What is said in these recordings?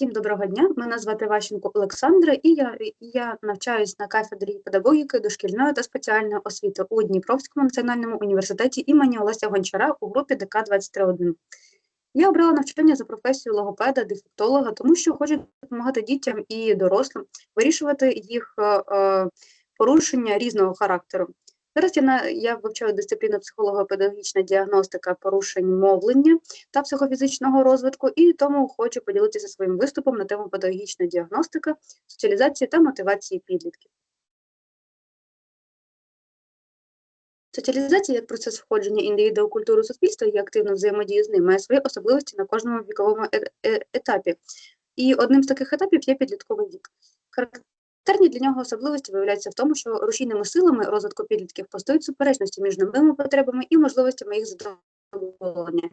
Всім доброго дня. Мене звати Ващенко Олександра, і я, я навчаюсь на кафедрі педагогіки дошкільної та спеціальної освіти у Дніпровському національному університеті імені Олеся Гончара у групі ДК 231. Я обрала навчання за професію логопеда, дефектолога, тому що хочу допомагати дітям і дорослим вирішувати їх е, е, порушення різного характеру. Зараз я на я вивчаю дисципліну психолого-педагогічна діагностика порушень мовлення та психофізичного розвитку, і тому хочу поділитися своїм виступом на тему педагогічна діагностика, соціалізації та мотивації підлітків. Соціалізація як процес входження індивіда у культуру суспільства і активно взаємодії з ним має свої особливості на кожному віковому е е етапі. І одним з таких етапів є підлітковий вік. Характерні для нього особливості виявляються в тому, що рушійними силами розвитку підлітків постають суперечності між новими потребами і можливостями їх задоволення.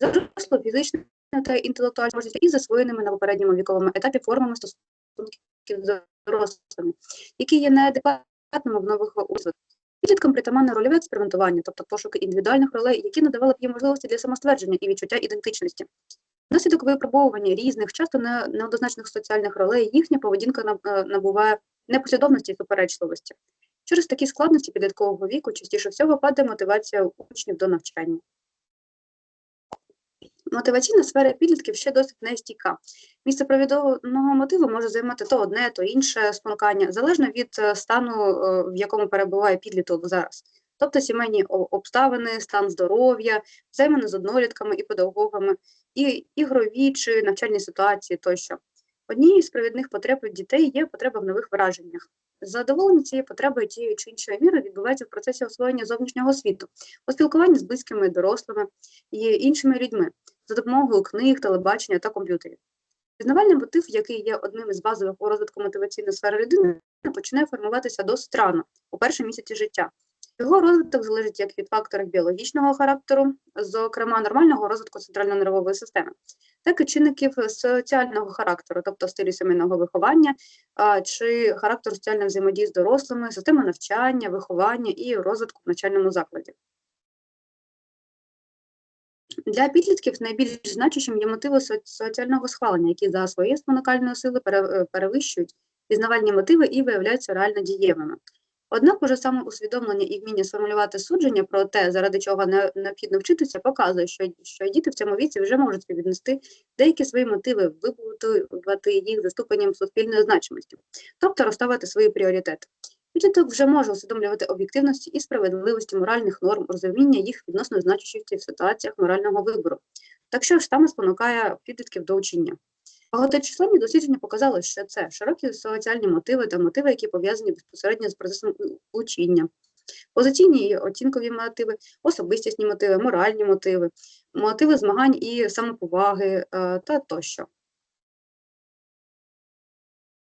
Заросло фізичне та інтелектуальне можливості і засвоєними на попередньому віковому етапі формами стосунків з дорослими, які є неадекватними в нових розвитках. Підліткам притаманне рольове експериментування, тобто пошуки індивідуальних ролей, які надавали б їм можливості для самоствердження і відчуття ідентичності. Внаслідок випробовування різних, часто неоднозначних соціальних ролей, їхня поведінка е, набуває непослідовності і суперечливості. Через такі складності підліткового віку частіше всього падає мотивація учнів до навчання. Мотиваційна сфера підлітків ще досить нестійка. Місце провідного мотиву може займати то одне, то інше спонукання, залежно від е, стану, е, в якому перебуває підліток зараз тобто сімейні обставини, стан здоров'я, взаємини з однолітками і педагогами, і ігрові чи навчальні ситуації тощо. Однією з провідних потреб дітей є потреба в нових враженнях. Задоволення цієї потреби тією чи іншою мірою відбувається в процесі освоєння зовнішнього світу, у спілкуванні з близькими, дорослими і іншими людьми за допомогою книг, телебачення та комп'ютерів. Пізнавальний мотив, який є одним із базових у розвитку мотиваційної сфери людини, починає формуватися досить рано, у перші місяці життя, його розвиток залежить як від факторів біологічного характеру, зокрема нормального розвитку центрально-нервової системи, так і чинників соціального характеру, тобто стилю сімейного виховання чи характеру соціальної взаємодії з дорослими, системи навчання, виховання і розвитку в навчальному закладі. Для підлітків найбільш значущим є мотиви соціального схвалення, які за своєю спонукальної сили перевищують пізнавальні мотиви і виявляються реально дієвими. Однак уже саме усвідомлення і вміння сформулювати судження про те, заради чого не, необхідно вчитися, показує, що що діти в цьому віці вже можуть віднести деякі свої мотиви, вибудувати їх за ступенем суспільної значимості, тобто розставити свої пріоритети. Підліток вже може усвідомлювати об'єктивності і справедливості моральних норм, розуміння їх відносно значущості в ситуаціях морального вибору. Так що ж саме спонукає підлітків до учення. Багаточисленні дослідження показали, що це широкі соціальні мотиви та мотиви, які пов'язані безпосередньо з процесом учення, позиційні і оцінкові мотиви, особистісні мотиви, моральні мотиви, мотиви змагань і самоповаги е, та тощо.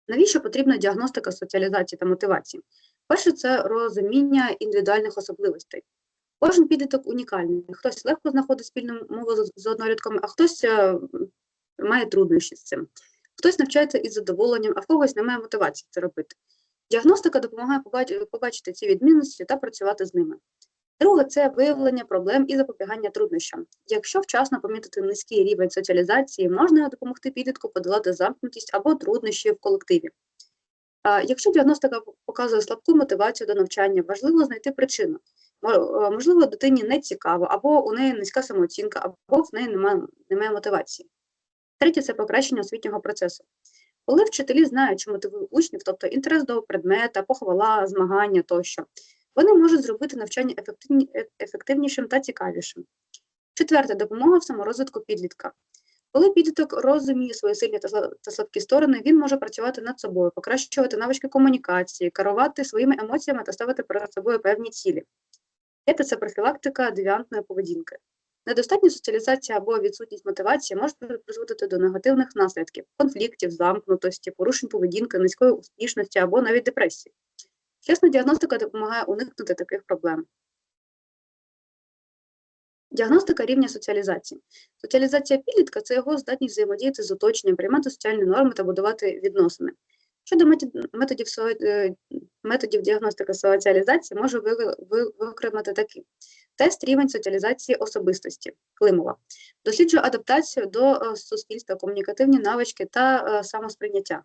Навіщо потрібна діагностика соціалізації та мотивації? Перше, це розуміння індивідуальних особливостей. Кожен підліток унікальний. Хтось легко знаходить спільну мову з однолітками, а хтось е, має труднощі з цим. Хтось навчається із задоволенням, а в когось немає мотивації це робити. Діагностика допомагає побачити ці відмінності та працювати з ними. Друге це виявлення проблем і запобігання труднощам. Якщо вчасно помітити низький рівень соціалізації, можна допомогти підлітку подолати замкнутість або труднощі в колективі. Якщо діагностика показує слабку мотивацію до навчання, важливо знайти причину. Можливо, дитині не цікаво, або у неї низька самооцінка, або в неї немає, немає мотивації. Третє це покращення освітнього процесу. Коли вчителі знають, що мотивують учнів, тобто інтерес до предмета, похвала, змагання тощо, вони можуть зробити навчання ефективнішим та цікавішим. Четверте допомога в саморозвитку підлітка. Коли підліток розуміє свої сильні та слабкі сторони, він може працювати над собою, покращувати навички комунікації, керувати своїми емоціями та ставити перед собою певні цілі. Це це профілактика девіантної поведінки. Недостатня соціалізація або відсутність мотивації може призводити до негативних наслідків, конфліктів, замкнутості, порушень поведінки, низької успішності або навіть депресії. Чесна діагностика допомагає уникнути таких проблем. Діагностика рівня соціалізації. Соціалізація підлітка це його здатність взаємодіяти з оточенням, приймати соціальні норми та будувати відносини. Щодо методів е, методів діагностики соціалізації, можу виокремити такі. Тест рівень соціалізації особистості Климова. Досліджує адаптацію до е, суспільства, комунікативні навички та е, самосприйняття.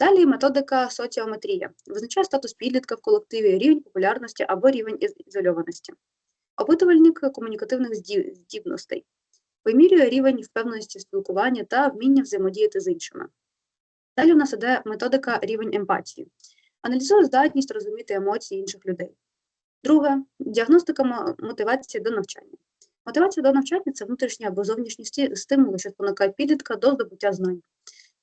Далі методика соціометрія. Визначає статус підлітка в колективі, рівень популярності або рівень ізольованості. Опитувальник комунікативних здібностей. Вимірює рівень впевненості в спілкуванні та вміння взаємодіяти з іншими. Далі у нас іде методика рівень емпатії. Аналізує здатність розуміти емоції інших людей. Друге діагностика мотивації до навчання. Мотивація до навчання це внутрішні або зовнішні стимули, що спонукають підлітка до здобуття знань.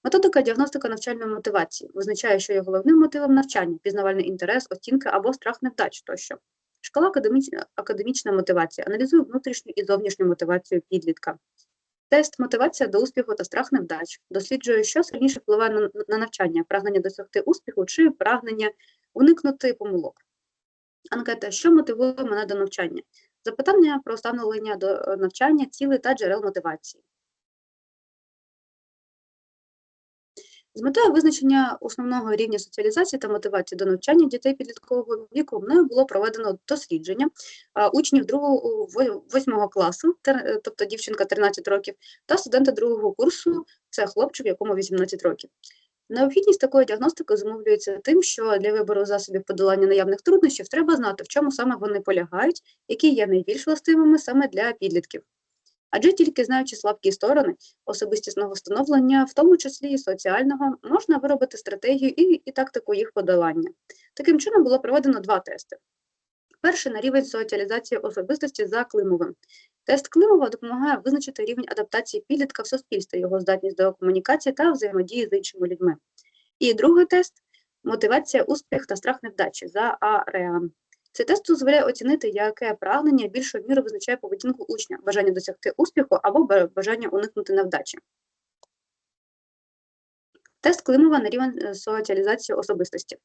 Методика діагностика навчальної мотивації визначає, що є головним мотивом навчання, пізнавальний інтерес, оцінки або страх невдач тощо. Шкала академічна, академічна мотивація аналізує внутрішню і зовнішню мотивацію підлітка. Тест мотивація до успіху та страх невдач досліджує, що сильніше впливає на, на навчання, прагнення досягти успіху чи прагнення уникнути помилок. Анкета, що мотивує мене до навчання? Запитання про ставлення до е, навчання, цілей та джерел мотивації. З метою визначення основного рівня соціалізації та мотивації до навчання дітей підліткового віку мною було проведено дослідження учнів 2-8 класу, е, тобто дівчинка 13 років, та студента другого курсу, це хлопчик, якому 18 років. Необхідність такої діагностики зумовлюється тим, що для вибору засобів подолання наявних труднощів треба знати, в чому саме вони полягають, які є найбільш властивими саме для підлітків. Адже тільки знаючи слабкі сторони особистісного становлення, в тому числі і соціального, можна виробити стратегію і, і тактику їх подолання. Таким чином було проведено два тести. Перший на рівень соціалізації особистості за Климовим. Тест Климова допомагає визначити рівень адаптації підлітка в суспільстві, його здатність до комунікації та взаємодії з іншими людьми. І другий тест мотивація, успіх та страх невдачі за АРЕАН. Цей тест дозволяє оцінити, яке прагнення більшою мірою визначає поведінку учня, бажання досягти успіху або бажання уникнути невдачі. Тест Климова на рівень е, соціалізації особистості.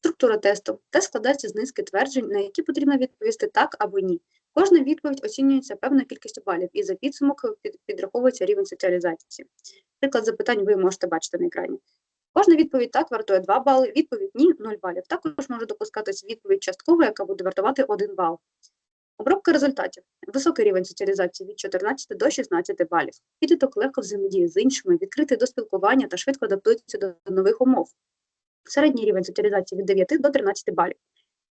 Структура тесту. Тест складається з низки тверджень, на які потрібно відповісти так або ні. Кожна відповідь оцінюється певною кількістю балів, і за підсумок підраховується рівень соціалізації. Приклад запитань ви можете бачити на екрані. Кожна відповідь так вартує 2 бали, відповідь ні 0 балів. Також може допускатись відповідь часткова, яка буде вартувати 1 бал. Обробка результатів. Високий рівень соціалізації від 14 до 16 балів. Підліток легко взаємодіє з іншими, відкритий до спілкування та швидко адаптується до нових умов. Середній рівень соціалізації від 9 до 13 балів.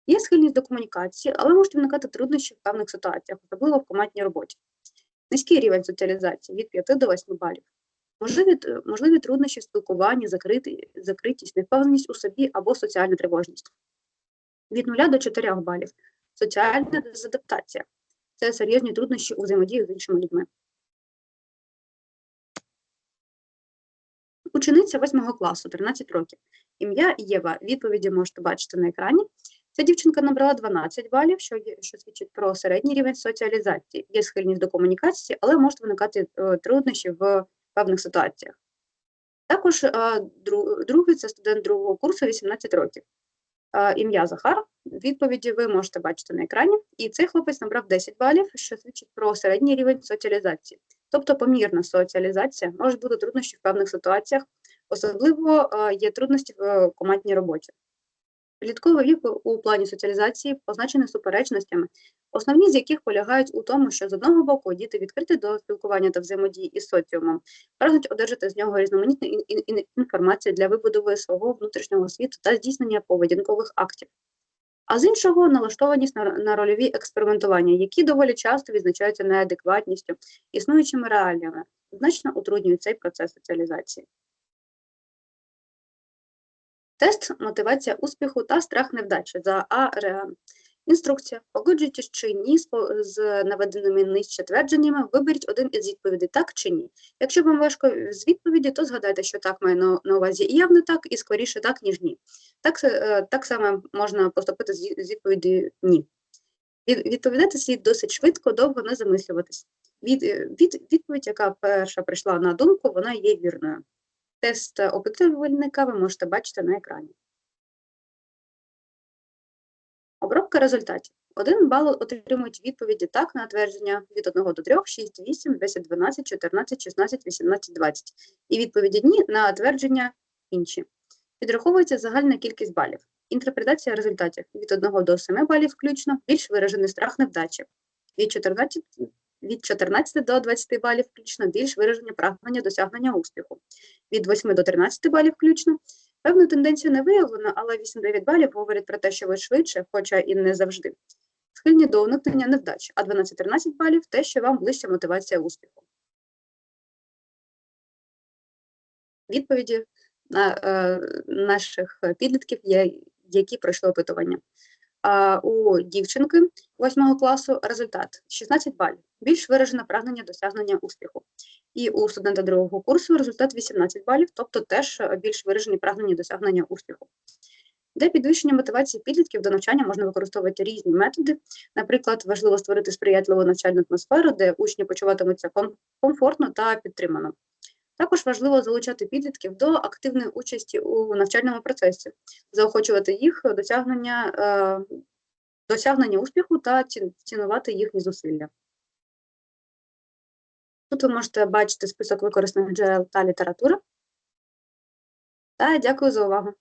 Є схильність до комунікації, але можуть виникати труднощі в певних ситуаціях, особливо в командній роботі. Низький рівень соціалізації від 5 до 8 балів. Можливі, можливі труднощі в спілкуванні, закрити, закритість, невпевненість у собі або соціальна тривожність. Від 0 до 4 балів. Соціальна дезадаптація. Це серйозні труднощі у взаємодії з іншими людьми. Учениця 8 класу, 13 років. Ім'я Єва. Відповіді можете бачити на екрані. Ця дівчинка набрала 12 балів, що, є, що свідчить про середній рівень соціалізації. Є схильність до комунікації, але можуть виникати е, труднощі в певних ситуаціях. Також е, другий це студент другого курсу, 18 років. Е, Ім'я Захар. Відповіді ви можете бачити на екрані. І цей хлопець набрав 10 балів, що свідчить про середній рівень соціалізації. Тобто помірна соціалізація може бути труднощі в певних ситуаціях, особливо е, є трудності в командній роботі. Підлітковий вік у плані соціалізації позначений суперечностями, основні з яких полягають у тому, що з одного боку діти відкриті до спілкування та взаємодії із соціумом, прагнуть одержати з нього різноманітну ін- ін- ін- інформацію для вибудови свого внутрішнього світу та здійснення поведінкових актів. А з іншого налаштованість на, на рольові експериментування, які доволі часто відзначаються неадекватністю, існуючими реаліями, значно утруднюють цей процес соціалізації. Тест мотивація успіху та страх невдачі за А. Інструкція. Погоджуючись чи ні з наведеними нижче твердженнями, виберіть один із відповідей так чи ні. Якщо вам важко з відповіді, то згадайте, що так має на, увазі і явно так, і скоріше так, ніж ні. Так, е, так само можна поступити з з відповіді ні. Відповідати слід досить швидко, довго не замислюватись. Від, е, від, відповідь, яка перша прийшла на думку, вона є вірною. Тест опитувальника ви можете бачити на екрані. Обробка результатів. Один бал отримують відповіді так на твердження від 1 до 3, 6, 8, 10, 12, 14, 16, 18, 20. І відповіді ні на твердження інші. Підраховується загальна кількість балів. Інтерпретація результатів від 1 до 7 балів включно, більш виражений страх невдачі. від 14, від 14 до 20 балів включно більш виражені прагнення досягнення успіху, від 8 до 13 балів включно. Певну тенденцію не виявлено, але 8-9 балів говорять про те, що ви швидше, хоча і не завжди. Схильні до уникнення невдач, а 12-13 балів те, що вам ближча мотивація успіху. Відповіді на е, наших підлітків, які пройшли опитування. У дівчинки 8 класу результат 16 балів, більш виражене прагнення досягнення успіху. І у студента другого курсу результат 18 балів, тобто теж е, більш виражені прагнення досягнення успіху. Для підвищення мотивації підлітків до навчання можна використовувати різні методи. Наприклад, важливо створити сприятливу навчальну атмосферу, де учні почуватимуться комфортно та підтримано. Також важливо залучати підлітків до активної участі у навчальному процесі, заохочувати їх досягнення, е, досягнення успіху та цінувати їхні зусилля. Тут ви можете бачити список використаних джерел та літератури. Та дякую за увагу.